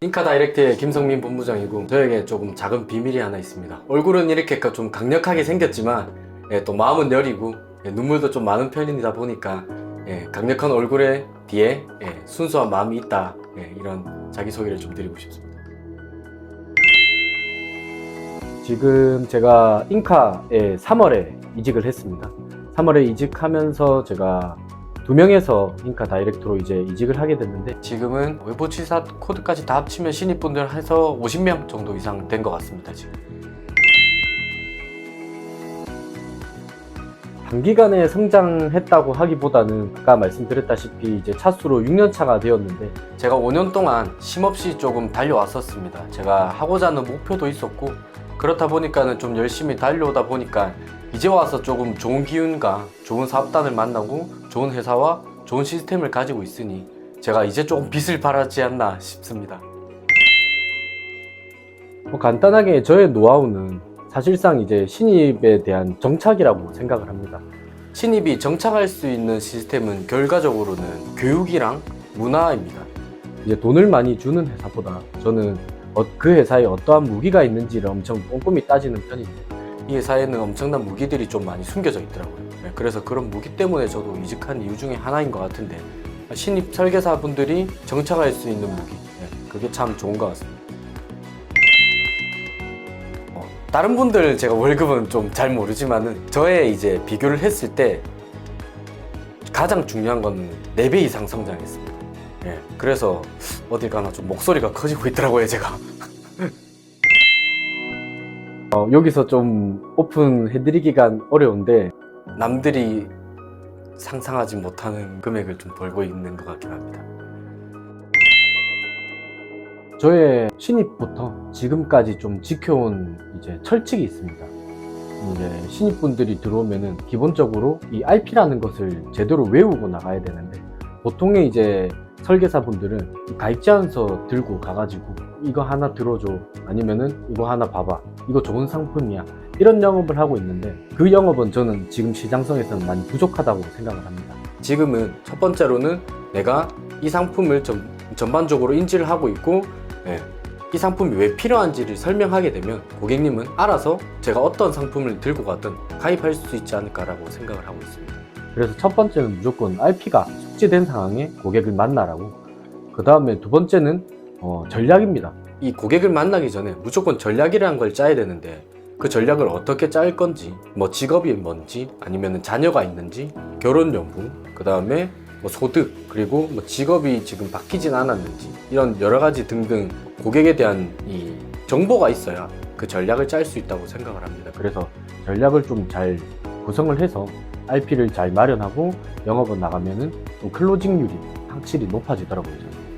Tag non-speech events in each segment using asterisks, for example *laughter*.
인카 다이렉트의 김성민 본부장이고 저에게 조금 작은 비밀이 하나 있습니다. 얼굴은 이렇게 좀 강력하게 생겼지만 예, 또 마음은 여리고 예, 눈물도 좀 많은 편이다 보니까 예, 강력한 얼굴에 뒤에 예, 순수한 마음이 있다 예, 이런 자기소개를 좀 드리고 싶습니다. 지금 제가 인카에 3월에 이직을 했습니다. 3월에 이직하면서 제가 두 명에서 인카 다이렉트로 이제 이직을 하게 됐는데 지금은 외부 취사 코드까지 다 합치면 신입분들 해서 50명 정도 이상 된 것 같습니다 지금. 단기간에 성장했다고 하기보다는 아까 말씀드렸다시피 이제 차수로 6년 차가 되었는데 제가 5년 동안 쉼없이 조금 달려왔었습니다. 제가 하고자 하는 목표도 있었고 그렇다 보니까는 좀 열심히 달려오다 보니까 이제 와서 조금 좋은 기운과 좋은 사업단을 만나고 좋은 회사와 좋은 시스템을 가지고 있으니 제가 이제 조금 빛을 발하지 않나 싶습니다. 뭐 간단하게 저의 노하우는 사실상 이제 신입에 대한 정착이라고 생각을 합니다. 신입이 정착할 수 있는 시스템은 결과적으로는 교육이랑 문화입니다. 이제 돈을 많이 주는 회사보다 저는 어- 그 회사에 어떠한 무기가 있는지를 엄청 꼼꼼히 따지는 편입니다. 이 회사에는 엄청난 무기들이 좀 많이 숨겨져 있더라고요. 네, 그래서 그런 무기 때문에 저도 이직한 이유 중에 하나인 것 같은데 신입 설계사 분들이 정착할 수 있는 무기 네, 그게 참 좋은 것 같습니다. 어, 다른 분들 제가 월급은 좀 잘 모르지만은 저의 이제 비교를 했을 때 가장 중요한 거는 4배 이상 성장했습니다. 예, 그래서 어딜 가나 좀 목소리가 커지고 있더라고요, 제가. 어, 여기서 좀 오픈해드리기가 어려운데 남들이 상상하지 못하는 금액을 좀 벌고 있는 것 같긴 합니다. 저의 신입부터 지금까지 좀 지켜온 이제 철칙이 있습니다. 이제 신입분들이 들어오면은 기본적으로 이 RP라는 것을 제대로 외우고 나가야 되는데 보통의 이제 설계사분들은 가입 제안서 들고 가가지고 이거 하나 들어줘 아니면은 이거 하나 봐봐 이거 좋은 상품이야 이런 영업을 하고 있는데 그 영업은 저는 지금 시장성에서는 많이 부족하다고 생각을 합니다. 지금은 첫 번째로는 내가 이 상품을 전, 전반적으로 인지를 하고 있고 예, 이 상품이 왜 필요한지를 설명하게 되면 고객님은 알아서 제가 어떤 상품을 들고 가든 가입할 수 있지 않을까라고 생각을 하고 있습니다. 그래서 첫 번째는 무조건 RP가 숙지된 상황에 고객을 만나라고 그 다음에 두 번째는 어, 전략입니다. 이 고객을 만나기 전에 무조건 전략이라는 걸 짜야 되는데 그 전략을 어떻게 짤 건지 뭐 직업이 뭔지 아니면 자녀가 있는지 결혼 여부 그 다음에 뭐 소득 그리고 뭐 직업이 지금 바뀌진 않았는지 이런 여러 가지 등등 고객에 대한 이 정보가 있어야 그 전략을 짤 수 있다고 생각을 합니다. 그래서 전략을 좀 잘 구성을 해서 RP를 잘 마련하고 영업을 나가면은 좀 클로징률이 확실히 높아지더라고요. 저는.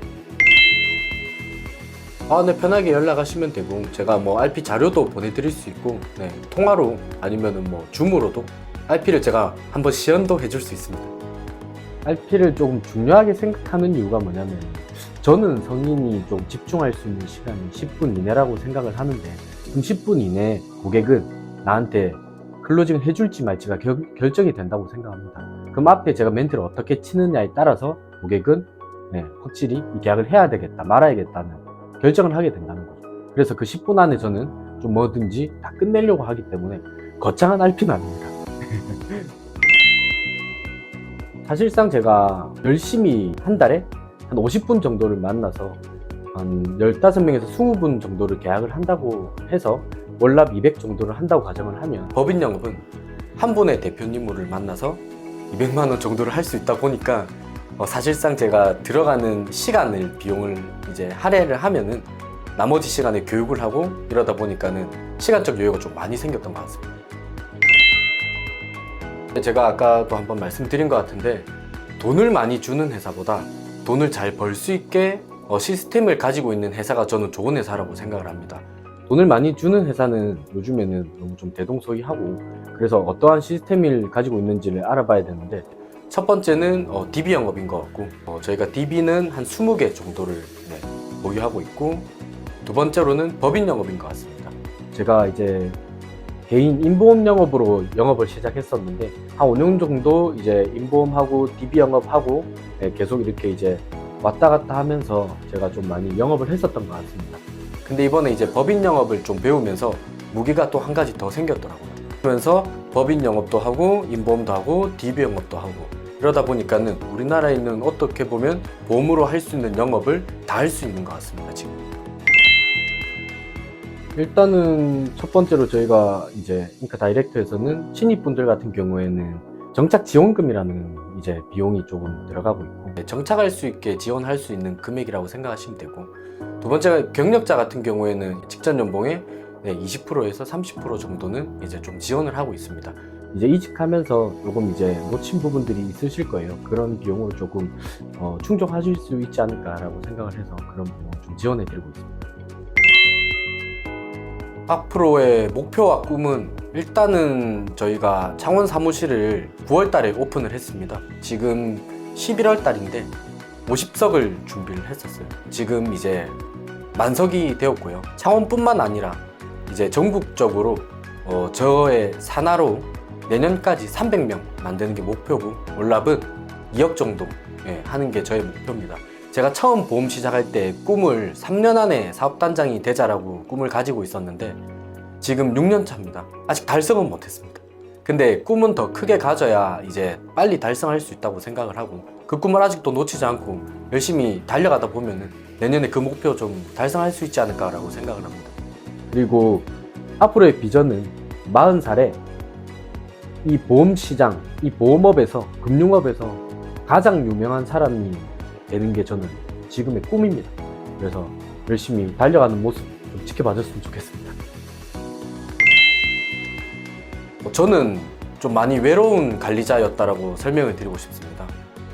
아, 네, 편하게 연락하시면 되고, 제가 뭐 RP 자료도 보내드릴 수 있고, 네, 통화로 아니면은 뭐 줌으로도 RP를 제가 한번 시연도 해줄 수 있습니다. RP를 조금 중요하게 생각하는 이유가 뭐냐면, 저는 성인이 좀 집중할 수 있는 시간이 10분 이내라고 생각을 하는데, 그럼 10분 이내 고객은 나한테 클로징을 해줄지 말지가 결, 결정이 된다고 생각합니다. 그럼 앞에 제가 멘트를 어떻게 치느냐에 따라서 고객은 네, 확실히 이 계약을 해야 되겠다, 말아야겠다는 결정을 하게 된다는 거죠. 그래서 그 10분 안에 저는 좀 뭐든지 다 끝내려고 하기 때문에 거창한 RP는 아닙니다. *laughs* 사실상 제가 열심히 한 달에 한 50분 정도를 만나서 한 15명에서 20분 정도를 계약을 한다고 해서 월납 200 정도를 한다고 가정을 하면 법인 영업은 한 분의 대표님을 만나서 200만 원 정도를 할 수 있다 보니까 어, 사실상 제가 들어가는 시간을 비용을 이제 할애를 하면은 나머지 시간에 교육을 하고 이러다 보니까는 시간적 여유가 좀 많이 생겼던 것 같습니다. 제가 아까도 한번 말씀드린 것 같은데 돈을 많이 주는 회사보다 돈을 잘 벌 수 있게 어, 시스템을 가지고 있는 회사가 저는 좋은 회사라고 생각을 합니다. 돈을 많이 주는 회사는 요즘에는 너무 좀 대동소이하고 그래서 어떠한 시스템을 가지고 있는지를 알아봐야 되는데 첫 번째는 어, DB 영업인 것 같고 어, 저희가 DB는 한 20개 정도를 네, 보유하고 있고 두 번째로는 법인 영업인 것 같습니다. 제가 이제 개인 인보험 영업으로 영업을 시작했었는데 한 5년 정도 이제 인보험하고 DB 영업하고 네, 계속 이렇게 이제 왔다 갔다 하면서 제가 좀 많이 영업을 했었던 것 같습니다. 근데 이번에 이제 법인 영업을 좀 배우면서 무기가 또 한 가지 더 생겼더라고요. 그러면서 법인 영업도 하고 인보험도 하고 DB 영업도 하고 이러다 보니까는 우리나라에 있는 어떻게 보면 보험으로 할 수 있는 영업을 다 할 수 있는 것 같습니다 지금. 일단은 첫 번째로 저희가 이제 인카 다이렉트에서는 신입분들 같은 경우에는 정착 지원금이라는 이제 비용이 조금 들어가고 있고 네, 정착할 수 있게 지원할 수 있는 금액이라고 생각하시면 되고 두 번째가 경력자 같은 경우에는 직전 연봉의 네, 20%에서 30% 정도는 이제 좀 지원을 하고 있습니다. 이제 이직하면서 조금 이제 놓친 부분들이 있으실 거예요. 그런 비용으로 조금 어, 충족하실 수 있지 않을까라고 생각을 해서 그런 비용을 좀 지원해 드리고 있습니다. 앞으로의 목표와 꿈은 일단은 저희가 창원 사무실을 9월 달에 오픈을 했습니다. 지금 11월 달인데 50석을 준비를 했었어요. 지금 이제 만석이 되었고요. 창원뿐만 아니라 이제 전국적으로 어, 저의 산하로 내년까지 300명 만드는 게 목표고 월납은 2억 정도 예, 하는 게 저의 목표입니다. 제가 처음 보험 시작할 때 꿈을 3년 안에 사업단장이 되자라고 꿈을 가지고 있었는데 지금 6년 차입니다. 아직 달성은 못했습니다. 근데 꿈은 더 크게 가져야 이제 빨리 달성할 수 있다고 생각을 하고 그 꿈을 아직도 놓치지 않고 열심히 달려가다 보면은 내년에 그 목표 좀 달성할 수 있지 않을까라고 생각을 합니다. 그리고 앞으로의 비전은 40살에 이 보험 시장, 이 보험업에서 금융업에서 가장 유명한 사람이 되는 게 저는 지금의 꿈입니다. 그래서 열심히 달려가는 모습 좀 지켜봐 줬으면 좋겠습니다. 저는 좀 많이 외로운 관리자였다라고 설명을 드리고 싶습니다.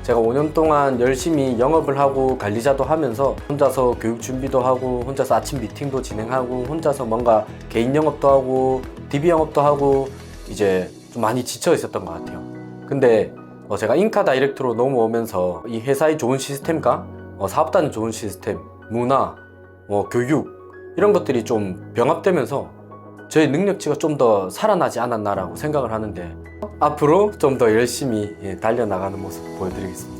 제가 5년 동안 열심히 영업을 하고 관리자도 하면서 혼자서 교육 준비도 하고 혼자서 아침 미팅도 진행하고 혼자서 뭔가 개인 영업도 하고 DB 영업도 하고 이제 좀 많이 지쳐 있었던 것 같아요. 근데 어, 제가 인카 다이렉트로 넘어오면서 이 회사의 좋은 시스템과 어, 사업단의 좋은 시스템, 문화, 뭐 교육 이런 것들이 좀 병합되면서 저의 능력치가 좀 더 살아나지 않았나라고 생각을 하는데 앞으로 좀 더 열심히 예, 달려나가는 모습 보여드리겠습니다.